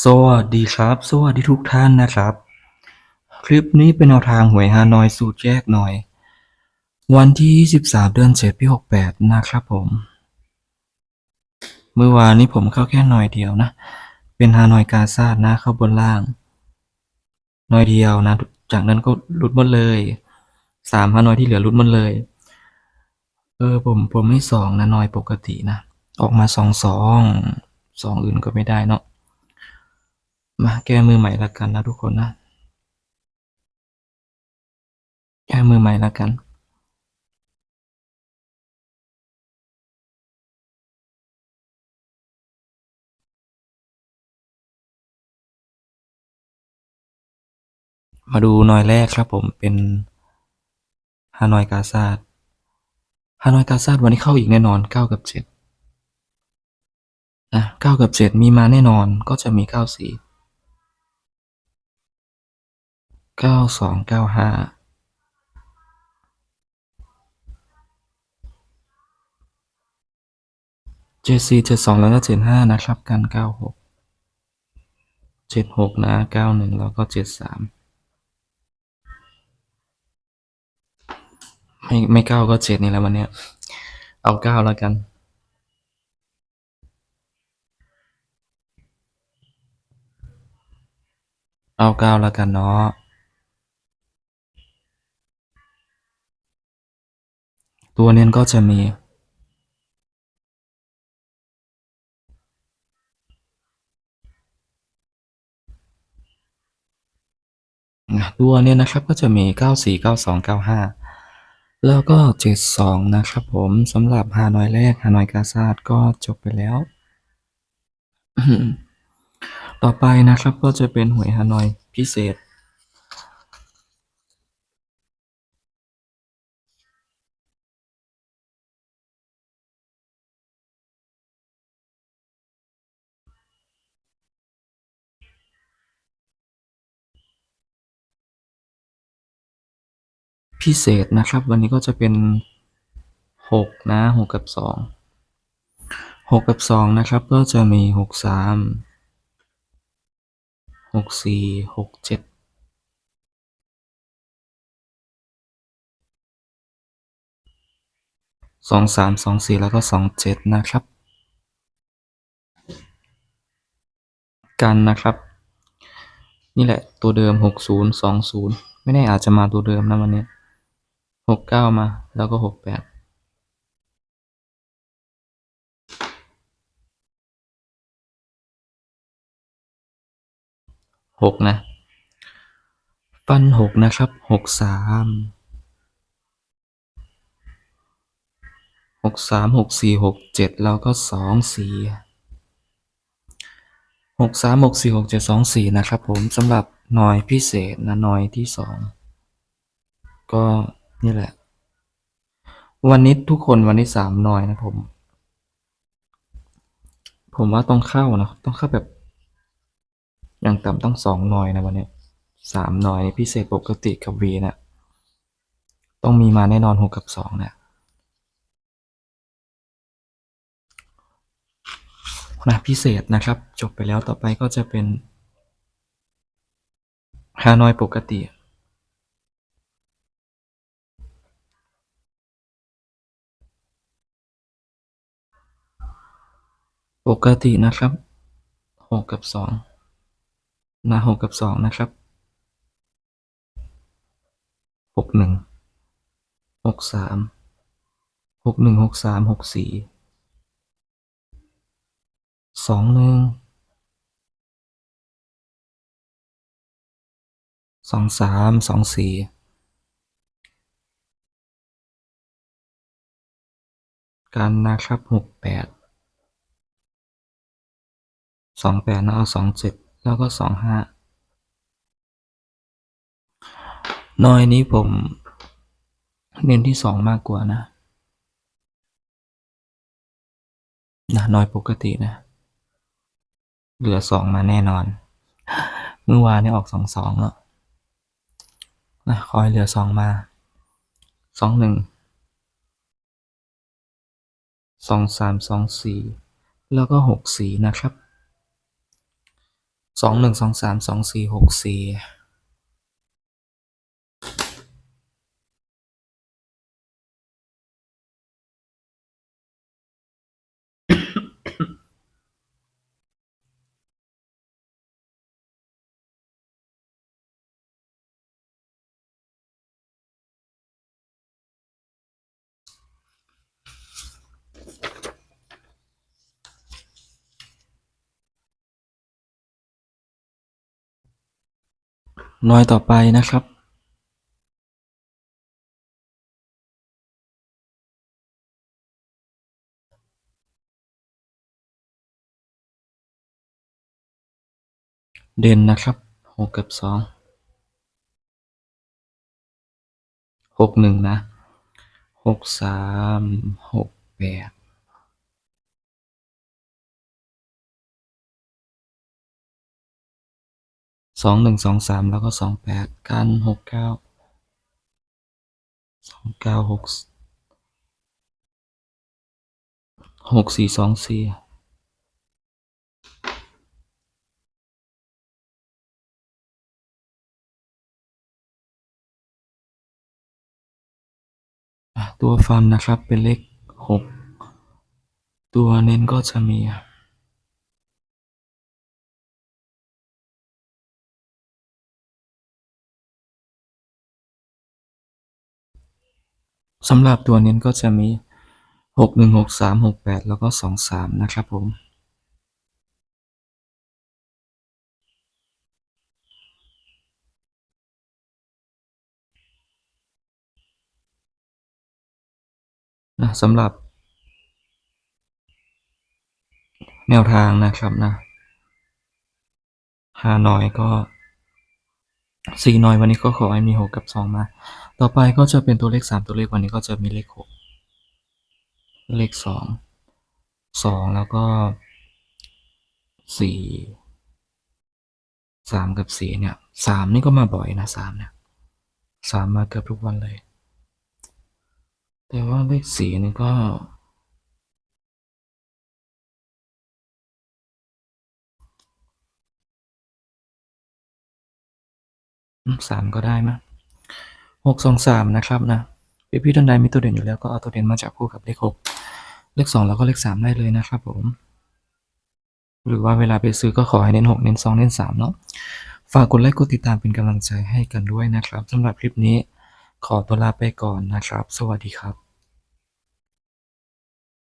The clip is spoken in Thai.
สวัสดีครับ สวัสดีทุกท่านนะครับ คลิปนี้เป็นแนวทางหวยฮานอยสูตรแยกหน่อย วันที่23เดือน7ปี68 นะครับผม เมื่อวานนี้ผมเข้าแค่หน่อยเดียวนะ เป็นฮานอยกาซาดนะเข้าบนล่าง หน่อยเดียวนะ จากนั้นก็หลุดหมดเลยสามฮานอยที่เหลือหลุดหมดเลย เออผมผมไม่สองนะหน่อยปกตินะ ออกมาสองสองสองอื่นก็ไม่ได้เนาะ มาแก้มือใหม่ละกันนะทุกคนนะ แก้มือใหม่ละกัน มาดูหน่อยแรกครับผมเป็นฮานอยกาซาดฮานอยกาซาดวันนี้เข้าอีกแน่นอนเก้ากับเจ็ดนะเก้ากับเจ็ดมีมาแน่นอนก็จะมีเก้าสี่ เก้าสองเก้าห้าเจ็ดสี่เจ็ดสองแล้วก็เจ็ดห้านะครับ กันเก้าหกเจ็ดหกนะเก้าหนึ่งแล้วก็เจ็ดสามไม่ไม่เก้าก็เจ็ดนี่แหละวันเนี้ย เอาเก้าแล้วกันเอาเก้าแล้วกันเนาะ ตัวเน้นก็จะมี ตัวเนี้ยนะครับก็จะมี 94 92 95 แล้วก็ 72 นะครับผมสำหรับฮานอยแรกฮานอยกาซาดก็จบไปแล้ว ต่อไปนะครับก็จะเป็นหวยฮานอยพิเศษ พิเศษนะครับ วันนี้ก็จะเป็น 6 นะ 6 กับ 2 6 กับ 2 นะครับ ก็จะมี 6 3 6 4 6 7 สองสามสองสี่แล้วก็สองเจ็ดนะครับ กันนะครับ นี่แหละตัวเดิมหกศูนย์สองศูนย์ไม่แน่อาจจะมาตัวเดิมนะวันนี้ กเก้ามา แล้วก็หกแปดหกนะ ฟันหกนะครับหกสามหกสามหกสี่หกเจ็ดแล้วก็สองสี่หกสามหกสี่หกเจ็ดสองสี่นะครับผมสำหรับหน่อยพิเศษนะหน่อยที่สองก็ นี่แหละ วันนี้ทุกคนวันนี้สามหน่อยนะผม ผมว่าต้องเข้านะต้องเข้าแบบ อย่างต่ำต้องสองหน่อยนะวันนี้สามหน่อยนี่พิเศษปกติกับวีนะต้องมีมาแน่นอนหกกับสองนะนะพิเศษนะครับ จบไปแล้วต่อไปก็จะเป็นฮานอยปกติ ปกตินะครับหกกับสองนะหกกับสองนะครับหกหนึ่งหกสามหกหนึ่งหกสามหกสี่สองหนึ่งสองสามสองสี่กันนะครับหกแปด สองแปดนะเอาสองเจ็ดแล้วก็สองห้าน้อยนี้ผม เน้นที่สองมากกว่านะนะน้อยปกตินะ เหลือสองมาแน่นอน เมื่อวานนี่ออกสองสองแล้วนะคอยเหลือสองมาสองหนึ่งสองสามสองสี่แล้วก็หกสี่นะครับ สองหนึ่งสองสามสองสี่หกสี่ หน่วยต่อไปนะครับ เด่นนะครับหกกับสองหกหนึ่งนะหกสามหกแปด สองหนึ่งสองสามแล้วก็สองแปดกันหกเก้าสองเก้าหกหกสี่สองสี่อะตัวฟันนะครับเป็นเลขหกตัวเน้นก็จะมี สำหรับตัวเน้นก็จะมีหกหนึ่งหกสามหกแปดแล้วก็สองสามนะครับผม นะสำหรับ แนวทางนะครับนะฮานอยก็สี่นอยวันนี้ก็ขอให้มีหกกับสองมา ต่อไปก็จะเป็นตัวเลขสามตัวเลขวันนี้ก็จะมีเลขหกเลขสองสองแล้วก็สี่สามกับสี่เนี่ยสามนี่ก็มาบ่อยนะสามเนี่ยสามมาเกือบทุกวันเลย แต่ว่าเลขสี่นี่ก็สามก็ได้นะ หกสองสามนะครับนะพี่พี่ท่านใดมีตัวเด่นอยู่แล้วก็เอาตัวเด่นมาจับคู่กับเลขหกเลขสองแล้วก็เลขสามได้เลยนะครับผม หรือว่าเวลาไปซื้อก็ขอให้เน้นหกเน้นสองเน้นสามเนาะฝากกดไลค์กดติดตามเป็นกำลังใจให้กันด้วยนะครับสำหรับคลิปนี้ขอตัวลาไปก่อนนะครับ สวัสดีครับ